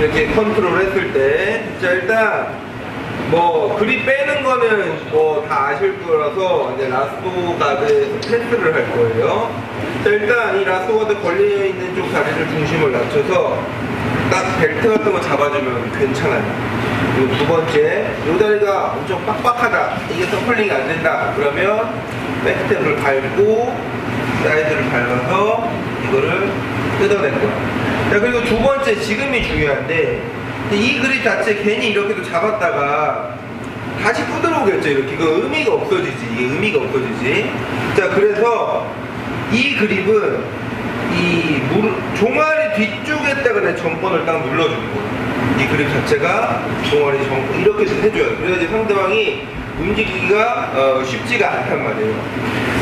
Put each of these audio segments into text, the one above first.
이렇게 컨트롤 했을 때. 자, 일단, 뭐, 그립 빼는 거는 뭐 다 아실 거라서 이제 라스트 가드에서 테스트를 할 거예요. 자, 일단 이 라스트 가드 걸려 있는 쪽 다리를 중심을 낮춰서 딱 벨트 같은 거 잡아주면 괜찮아요. 그리고 두 번째, 이 다리가 엄청 빡빡하다. 이게 서클링이 안 된다. 그러면 백스텝을 밟고 사이드를 밟아서 이거를 뜯어낼 거야. 자, 그리고 두 번째, 지금이 중요한데, 이 그립 자체 괜히 이렇게도 잡았다가 다시 부드러우겠죠, 이렇게. 그 의미가 없어지지. 이게 의미가 없어지지. 자, 그래서 이 그립은 이 무릎, 종아리 뒤쪽에다가 내 전번을 딱 눌러주는 거예요. 이 그립 자체가 종아리 전 이렇게 해줘요. 그래야지 상대방이 움직이기가 어, 쉽지가 않단 말이에요.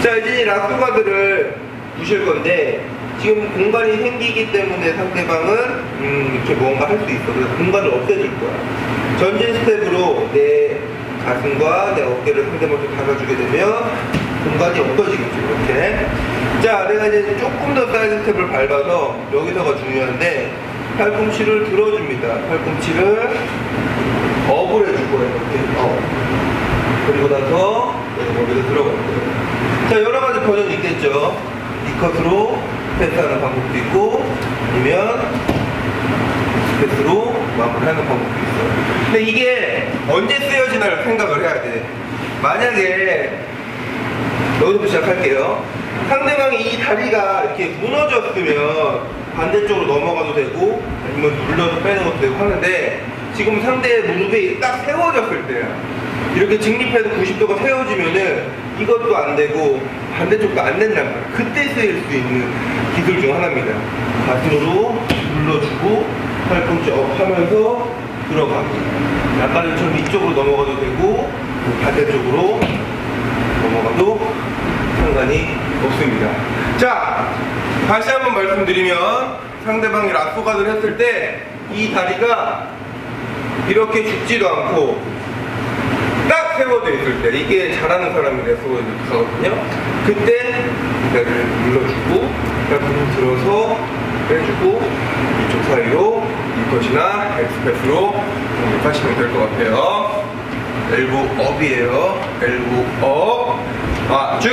자, 이제 라스트 가드를 부실 건데 지금 공간이 생기기 때문에 상대방은 음, 이렇게 뭔가 할 수 있어. 그래서 공간을 없애줄 거야. 전진 스텝으로 내 가슴과 내 어깨를 상대방한테 닫아주게 되면 공간이 없어지겠죠. 이렇게. 자, 내가 이제 조금 더 사이드 스텝을 밟아서 여기서가 중요한데 팔꿈치를 들어줍니다. 팔꿈치를 업을 해줄 거예요. 이렇게 업. 그리고 나서 여기서 들어갈 거예요. 자, 여러 가지 버전이 있겠죠. 이 컷으로 패스하는 방법도 있고, 아니면 스패스로 마무리하는 방법도 있어요. 근데 이게 언제 쓰여지나를 생각을 해야 돼. 만약에 여기서부터 시작할게요. 상대방이 이 다리가 이렇게 무너졌으면 반대쪽으로 넘어가도 되고 아니면 눌러서 빼는 것도 되고 하는데 지금 상대의 무릎이 딱 세워졌을 때야. 이렇게 직립해서 90도가 세워지면은 이것도 안 되고 반대쪽도 안 된단 말이야. 그때 쓰일 수 있는 기술 중 하나입니다. 가슴으로 눌러주고 팔꿈치 업 하면서 들어가고 약간처럼 이쪽으로 넘어가도 되고 반대쪽으로 넘어가도 상관이 없습니다. 자, 다시 한번 말씀드리면 상대방이 라쏘가드를 했을 때 이 다리가 이렇게 죽지도 않고 있을 때 이게 잘하는 사람이 레쏘거든요. 그때 배를 눌러주고 팔꿈치 들어서 빼주고 이쪽 사이로 이컷이나 엑스패스로 공격하시면 될 것 같아요. 엘보 업이에요. 엘보 업. 아, 쭉.